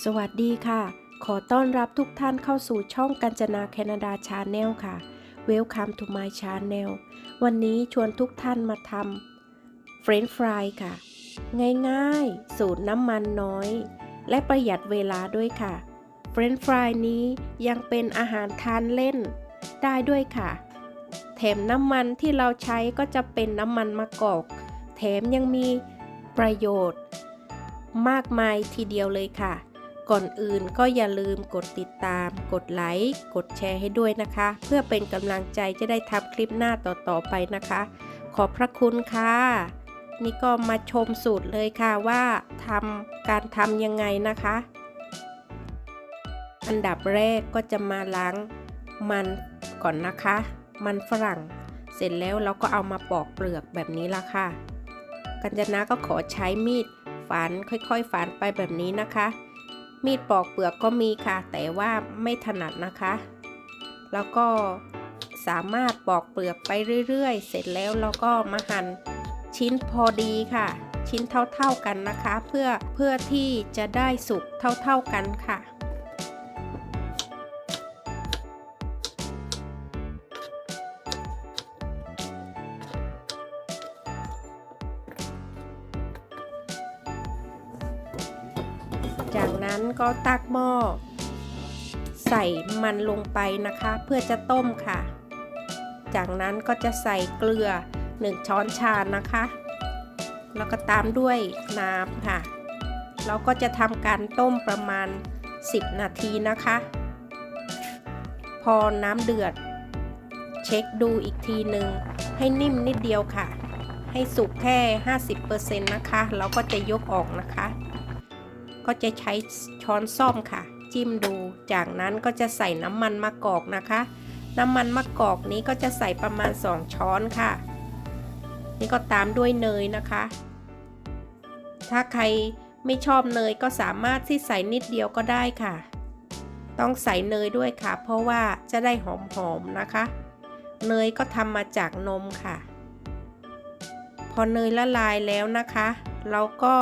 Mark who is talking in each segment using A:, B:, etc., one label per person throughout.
A: สวัสดีค่ะ ขอต้อนรับทุกท่านเข้าสู่ช่องกัญจนาแคนาดาชาแนลค่ะ Welcome to my channel วันนี้ชวนทุกท่านมาทำเฟรนช์ฟรายค่ะ ง่ายๆ สูตรน้ำมันน้อย และประหยัดเวลาด้วยค่ะเฟรนช์ฟรายนี้ยังเป็นอาหารทานเล่น ได้ด้วยค่ะ แถมน้ำมันที่เราใช้ก็จะเป็นน้ำมันมะกอก แถมยังมีประโยชน์ มากมายทีเดียวเลยค่ะ ก่อนอื่นก็อย่าลืมกดติดตาม กดไลค์ กดแชร์ให้ด้วยนะคะ เพื่อเป็นกำลังใจจะได้ทำคลิปหน้าต่อๆไปนะคะ ขอบพระคุณค่ะ นี่ก็มาชมสูตรเลยค่ะว่าทำการทำยังไงนะคะ อันดับแรกก็จะมาล้างมันก่อนนะคะ มันฝรั่ง เสร็จแล้วเราก็เอามาปอกเปลือกแบบนี้ละค่ะ กัญจนาก็ขอใช้มีดฝานค่อยๆฝานไปแบบนี้นะคะ มีดปอกเปลือกก็มีค่ะ แต่ว่าไม่ถนัดนะคะ แล้วก็สามารถปอกเปลือกไปเรื่อยๆ เสร็จแล้วเราก็มาหั่นชิ้นพอดีค่ะ ชิ้นเท่าๆกันนะคะ เพื่อเพื่อที่จะได้สุกเท่าๆกันค่ะ จากนั้นก็ตักหม้อ ใส่มันลงไปนะคะ เพื่อจะต้มค่ะ จากนั้นก็จะใส่เกลือ 1 ช้อนชานะคะ แล้วก็ตามด้วยน้ำค่ะ เราก็จะทำการต้มประมาณ 10 นาทีนะคะ พอน้ำเดือด เช็คดูอีกทีหนึ่งให้นิ่มนิดเดียวค่ะ ให้สุกแค่ 50%นะคะ เราก็จะยกออกนะคะ ก็จะใช้ช้อนส้อมค่ะ จิ้มดู จากนั้นก็จะใส่น้ำมันมะกอกนะคะ น้ำมันมะกอกนี้ก็จะใส่ประมาณ 2 ช้อนค่ะ นี่ก็ตามด้วยเนยนะคะ ถ้าใครไม่ชอบเนยก็สามารถที่ใส่นิดเดียวก็ได้ค่ะ ต้องใส่เนยด้วยค่ะ เพราะว่าจะได้หอมๆนะคะ เนยก็ทำมาจากนมค่ะ พอเนยละลายแล้วนะคะ เราก็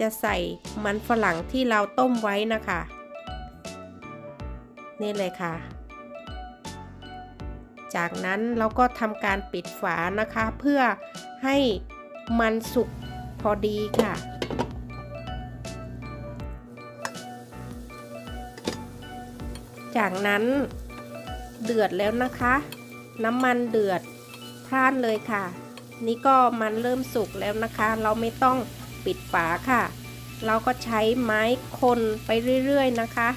A: จะใส่มันฝรั่งที่เราต้มไว้นะคะ นี่เลยค่ะ จากนั้นเราก็ทำการปิดฝานะคะ เพื่อให้มันสุกพอดีค่ะจากนั้นเดือดแล้วนะคะ น้ำมันเดือดพร่านเลยค่ะ นี่ก็มันเริ่มสุกแล้วนะคะ เราไม่ต้อง ปิดฝาค่ะ เราก็ใช้ไม้คนไปเรื่อยๆนะคะ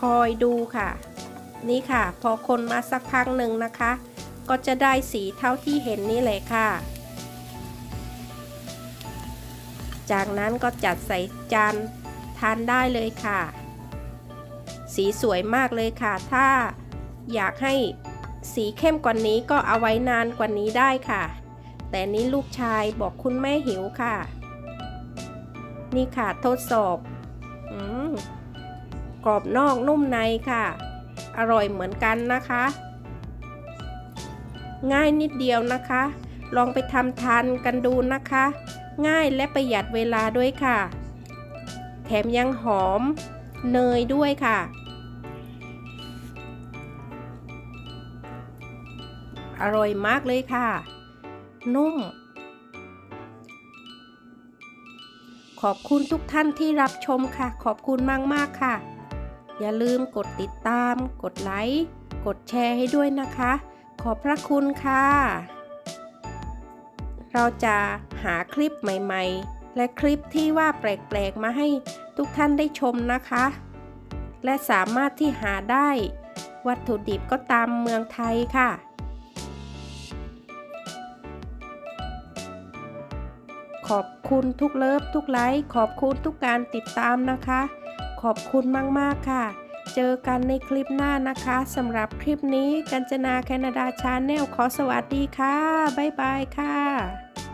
A: คอยดูค่ะ นี่ค่ะ พอคนมาสักพักหนึ่งนะคะ ก็จะได้สีเท่าที่เห็นนี่เลยค่ะ จากนั้นก็จัดใส่จานทานได้เลยค่ะ สีสวยมากเลยค่ะ ถ้าอยากให้สีเข้มกว่านี้ก็เอาไว้นานกว่านี้ได้ค่ะ แต่นี้ลูกชายบอกคุณแม่หิวค่ะ นี่ค่ะทดสอบอกรอบนอกนุ่มในค่ะ อร่อยเหมือนกันนะคะ ง่ายนิดเดียวนะคะ ลองไปทำทานกันดูนะคะ ง่ายและประหยัดเวลาด้วยค่ะ แถมยังหอมเนยด้วยค่ะ อร่อยมากเลยค่ะ นุ่ม ขอบคุณทุกท่านที่รับชมค่ะ ขอบคุณมาก ๆ ค่ะ อย่าลืมกดติดตาม กดไลค์ กดแชร์ให้ด้วยนะคะ ขอบพระคุณค่ะ เราจะหาคลิปใหม่ ๆ และคลิปที่ว่าแปลก ๆ มาให้ทุกท่านได้ชมนะคะ และสามารถที่หาได้วัตถุดิบก็ตามเมืองไทยค่ะ ขอบคุณทุกเลิฟทุกไลค์ขอบคุณทุกการติดตามนะคะ ขอบคุณมากๆค่ะ เจอกันในคลิปหน้านะคะสำหรับคลิปนี้กัญจนาแคนาดาชาแนลขอสวัสดีค่ะ บ๊ายบายค่ะ